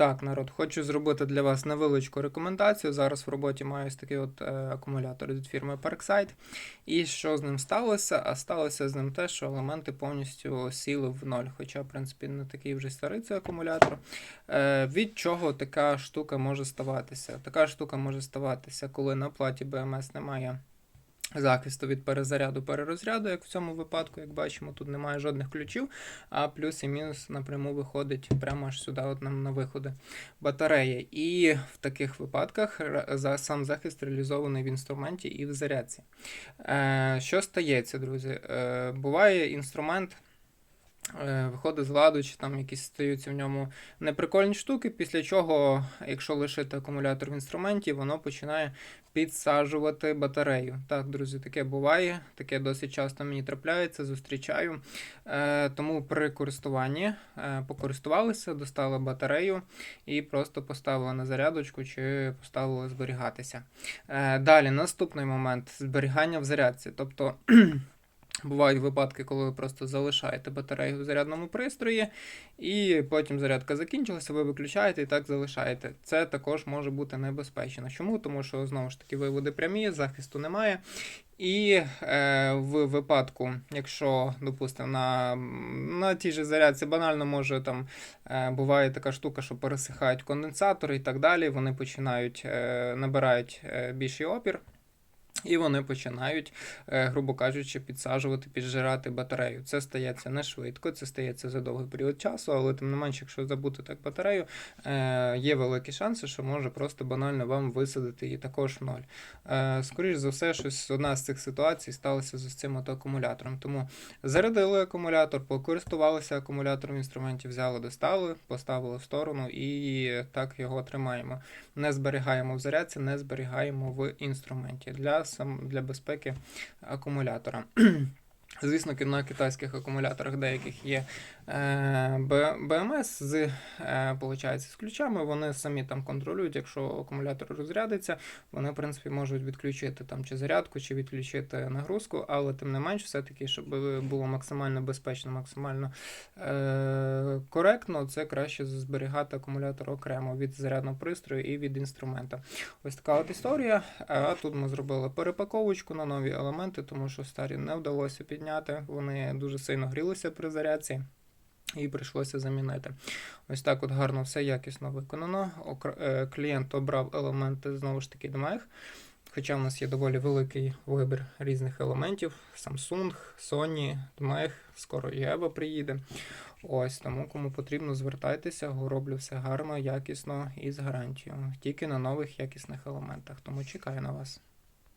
Так, народ, хочу зробити для вас невеличку рекомендацію. Зараз в роботі маю ось такий от е, акумулятор від фірми Parkside. І що з ним сталося? А сталося з ним те, що елементи повністю сіли в ноль. Хоча, в принципі, не такий вже старий цей акумулятор. Е, від чого така штука може ставатися? Така штука може ставатися, коли на платі BMS немає. Захисту від перезаряду перерозряду, як в цьому випадку, як бачимо, тут немає жодних ключів, а плюс і мінус напряму виходить прямо аж сюди, от нам на виходи батарея. І в таких випадках сам захист реалізований в інструменті і в зарядці. Е, що стається, друзі? Е, буває інструмент. Е, Виходить з ладу, чи там якісь стаються в ньому неприкольні штуки, після чого, якщо лишити акумулятор в інструменті, воно починає підсаджувати батарею. Так, друзі, таке буває, таке досить часто мені трапляється, зустрічаю. Е, тому при користуванні е, покористувалися, достали батарею і просто поставили на зарядочку чи поставили зберігатися. Е, далі, наступний момент зберігання в зарядці. Тобто. Бувають випадки, коли ви просто залишаєте батарею в зарядному пристрої, і потім зарядка закінчилася, ви виключаєте і так залишаєте. Це також може бути небезпечно. Чому? Тому що знову ж таки виводи прямі, захисту немає. І е, в випадку, якщо, допустимо, на, на тій же зарядці банально може там е, буває така штука, що пересихають конденсатори і так далі, вони починають е, набирають е, більший опір. І вони починають, е, грубо кажучи, підсаджувати, піджирати батарею. Це стається не швидко, це стається за довгий період часу, але тим не менше, якщо забути так батарею, е, є великі шанси, що може просто банально вам висадити її також в ноль. Е, Скоріше за все, щось одна з цих ситуацій сталася з цим акумулятором. Тому зарядили акумулятор, покористувалися акумулятором в інструменті, взяли, достали, поставили в сторону і так його тримаємо не зберігаємо в зарядці, не зберігаємо в інструменті для, сам, для безпеки акумулятора. Звісно, на китайських акумуляторах деяких є е, БМС з, е, з ключами. Вони самі там контролюють, якщо акумулятор розрядиться, вони, в принципі, можуть відключити там чи зарядку, чи відключити нагрузку, але тим не менш, все-таки, щоб було максимально безпечно, максимально е, коректно, це краще зберігати акумулятор окремо від зарядного пристрою і від інструмента. Ось така от історія. А тут ми зробили перепаковочку на нові елементи, тому що старі не вдалося підняти. Вони дуже сильно грілися при зарядці. І прийшлося замінити. Ось так от гарно все якісно виконано. Е, Клієнт обрав елементи знову ж таки DMEG. Хоча в нас є доволі великий вибір різних елементів: Samsung, Sony, DMEG, скоро і EVO приїде. Ось тому, кому потрібно, звертайтеся, роблю все гарно, якісно і з гарантією. Тільки на нових якісних елементах. Тому чекаю на вас.